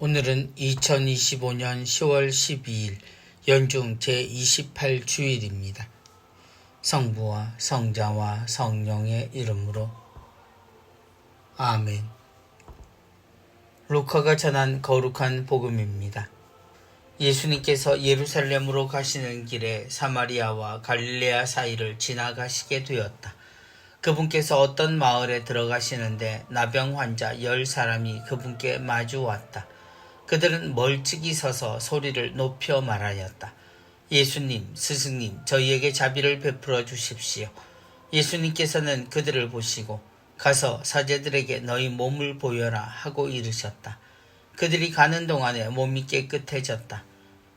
오늘은 2025년 10월 12일 연중 제28주일입니다. 성부와 성자와 성령의 이름으로 아멘. 루카가 전한 거룩한 복음입니다. 예수님께서 예루살렘으로 가시는 길에 사마리아와 갈릴레아 사이를 지나가시게 되었다. 그분께서 어떤 마을에 들어가시는데 나병 환자 열 사람이 그분께 마주 왔다. 그들은 멀찍이 서서 소리를 높여 말하였다. 예수님, 스승님, 저희에게 자비를 베풀어 주십시오. 예수님께서는 그들을 보시고 가서 사제들에게 너희 몸을 보여라 하고 이르셨다. 그들이 가는 동안에 몸이 깨끗해졌다.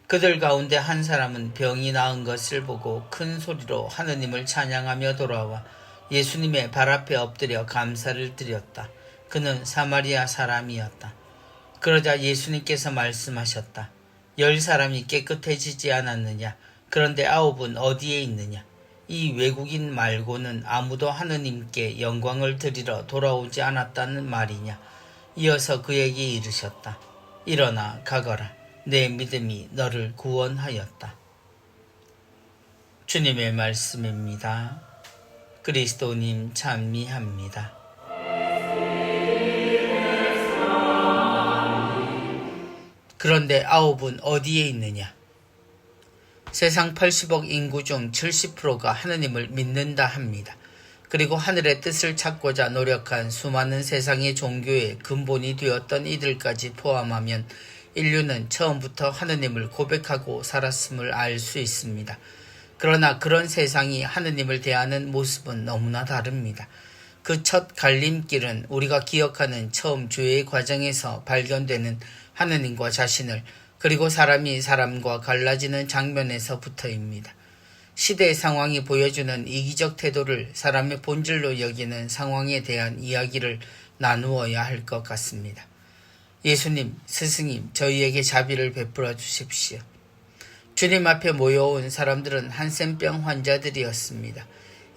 그들 가운데 한 사람은 병이 나은 것을 보고 큰 소리로 하느님을 찬양하며 돌아와 예수님의 발 앞에 엎드려 감사를 드렸다. 그는 사마리아 사람이었다. 그러자 예수님께서 말씀하셨다. 열 사람이 깨끗해지지 않았느냐? 그런데 아홉은 어디에 있느냐? 이 외국인 말고는 아무도 하느님께 영광을 드리러 돌아오지 않았다는 말이냐? 이어서 그에게 이르셨다. 일어나 가거라. 내 믿음이 너를 구원하였다. 주님의 말씀입니다. 그리스도님 찬미합니다. 그런데 아홉은 어디에 있느냐? 세상 80억 인구 중 70%가 하느님을 믿는다 합니다. 그리고 하늘의 뜻을 찾고자 노력한 수많은 세상의 종교의 근본이 되었던 이들까지 포함하면 인류는 처음부터 하느님을 고백하고 살았음을 알 수 있습니다. 그러나 그런 세상이 하느님을 대하는 모습은 너무나 다릅니다. 그 첫 갈림길은 우리가 기억하는 처음 죄의 과정에서 발견되는 하느님과 자신을 그리고 사람이 사람과 갈라지는 장면에서부터입니다. 시대의 상황이 보여주는 이기적 태도를 사람의 본질로 여기는 상황에 대한 이야기를 나누어야 할 것 같습니다. 예수님, 스승님, 저희에게 자비를 베풀어 주십시오. 주님 앞에 모여온 사람들은 한센병 환자들이었습니다.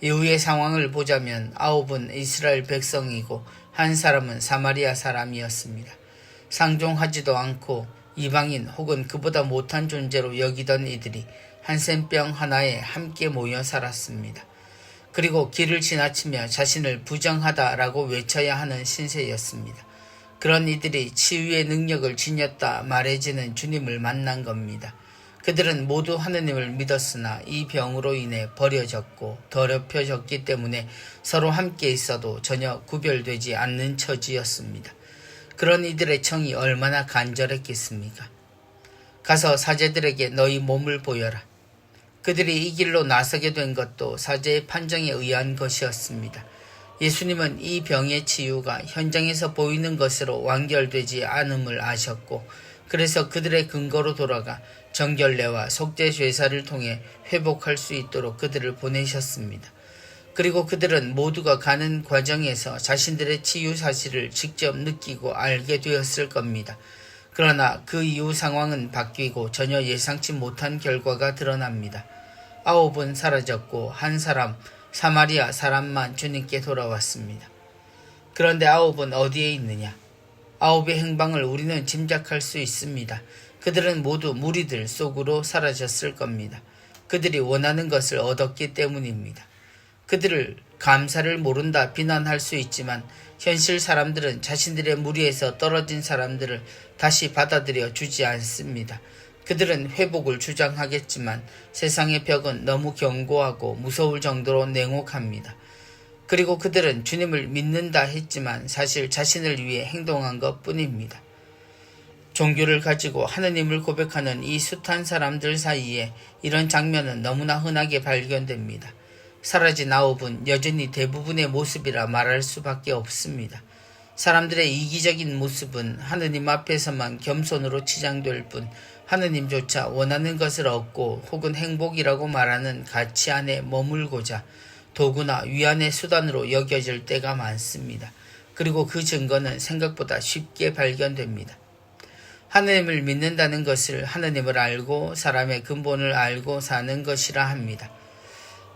이후의 상황을 보자면 아홉은 이스라엘 백성이고 한 사람은 사마리아 사람이었습니다. 상종하지도 않고 이방인 혹은 그보다 못한 존재로 여기던 이들이 한센병 하나에 함께 모여 살았습니다. 그리고 길을 지나치며 자신을 부정하다라고 외쳐야 하는 신세였습니다. 그런 이들이 치유의 능력을 지녔다 말해지는 주님을 만난 겁니다. 그들은 모두 하느님을 믿었으나 이 병으로 인해 버려졌고 더럽혀졌기 때문에 서로 함께 있어도 전혀 구별되지 않는 처지였습니다. 그런 이들의 청이 얼마나 간절했겠습니까? 가서 사제들에게 너희 몸을 보여라. 그들이 이 길로 나서게 된 것도 사제의 판정에 의한 것이었습니다. 예수님은 이 병의 치유가 현장에서 보이는 것으로 완결되지 않음을 아셨고, 그래서 그들의 근거로 돌아가 정결례와 속죄 죄사를 통해 회복할 수 있도록 그들을 보내셨습니다. 그리고 그들은 모두가 가는 과정에서 자신들의 치유 사실을 직접 느끼고 알게 되었을 겁니다. 그러나 그 이후 상황은 바뀌고 전혀 예상치 못한 결과가 드러납니다. 아홉은 사라졌고 한 사람, 사마리아 사람만 주님께 돌아왔습니다. 그런데 아홉은 어디에 있느냐? 아홉의 행방을 우리는 짐작할 수 있습니다. 그들은 모두 무리들 속으로 사라졌을 겁니다. 그들이 원하는 것을 얻었기 때문입니다. 그들을 감사를 모른다 비난할 수 있지만 현실 사람들은 자신들의 무리에서 떨어진 사람들을 다시 받아들여 주지 않습니다. 그들은 회복을 주장하겠지만 세상의 벽은 너무 견고하고 무서울 정도로 냉혹합니다. 그리고 그들은 주님을 믿는다 했지만 사실 자신을 위해 행동한 것 뿐입니다. 종교를 가지고 하느님을 고백하는 이 숱한 사람들 사이에 이런 장면은 너무나 흔하게 발견됩니다. 사라진 아홉은 여전히 대부분의 모습이라 말할 수밖에 없습니다. 사람들의 이기적인 모습은 하느님 앞에서만 겸손으로 치장될 뿐 하느님조차 원하는 것을 얻고 혹은 행복이라고 말하는 가치 안에 머물고자 도구나 위안의 수단으로 여겨질 때가 많습니다. 그리고 그 증거는 생각보다 쉽게 발견됩니다. 하느님을 믿는다는 것을 하느님을 알고 사람의 근본을 알고 사는 것이라 합니다.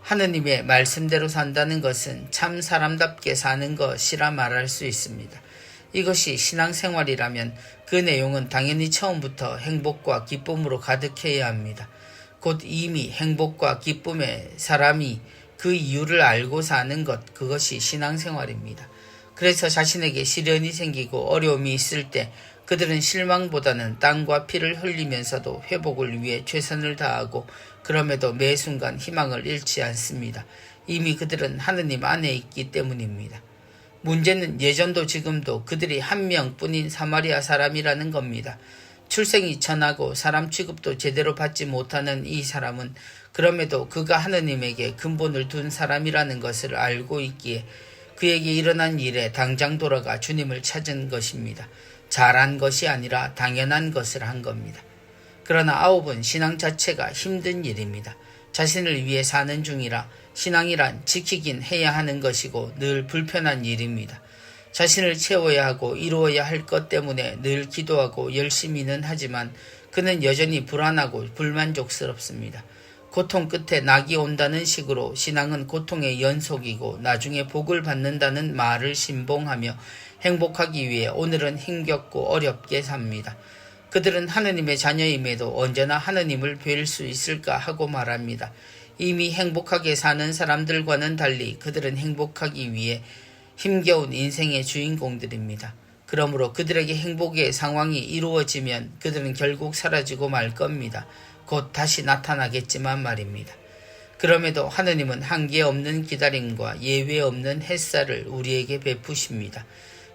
하느님의 말씀대로 산다는 것은 참 사람답게 사는 것이라 말할 수 있습니다. 이것이 신앙생활이라면 그 내용은 당연히 처음부터 행복과 기쁨으로 가득해야 합니다. 곧 이미 행복과 기쁨의 사람이 그 이유를 알고 사는 것, 그것이 신앙생활입니다. 그래서 자신에게 시련이 생기고 어려움이 있을 때 그들은 실망보다는 땀과 피를 흘리면서도 회복을 위해 최선을 다하고 그럼에도 매 순간 희망을 잃지 않습니다. 이미 그들은 하느님 안에 있기 때문입니다. 문제는 예전도 지금도 그들이 한 명뿐인 사마리아 사람이라는 겁니다. 출생이 천하고 사람 취급도 제대로 받지 못하는 이 사람은 그럼에도 그가 하느님에게 근본을 둔 사람이라는 것을 알고 있기에 그에게 일어난 일에 당장 돌아가 주님을 찾은 것입니다. 잘한 것이 아니라 당연한 것을 한 겁니다. 그러나 아홉은 신앙 자체가 힘든 일입니다. 자신을 위해 사는 중이라 신앙이란 지키긴 해야 하는 것이고 늘 불편한 일입니다. 자신을 채워야 하고 이루어야 할 것 때문에 늘 기도하고 열심히는 하지만 그는 여전히 불안하고 불만족스럽습니다. 고통 끝에 낙이 온다는 식으로 신앙은 고통의 연속이고 나중에 복을 받는다는 말을 신봉하며 행복하기 위해 오늘은 힘겹고 어렵게 삽니다. 그들은 하느님의 자녀임에도 언제나 하느님을 뵐 수 있을까 하고 말합니다. 이미 행복하게 사는 사람들과는 달리 그들은 행복하기 위해 힘겨운 인생의 주인공들입니다. 그러므로 그들에게 행복의 상황이 이루어지면 그들은 결국 사라지고 말 겁니다. 곧 다시 나타나겠지만 말입니다. 그럼에도 하느님은 한계 없는 기다림과 예외 없는 햇살을 우리에게 베푸십니다.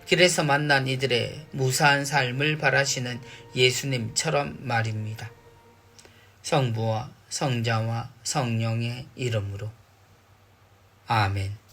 길에서 만난 이들의 무사한 삶을 바라시는 예수님처럼 말입니다. 성부와 성자와 성령의 이름으로 아멘.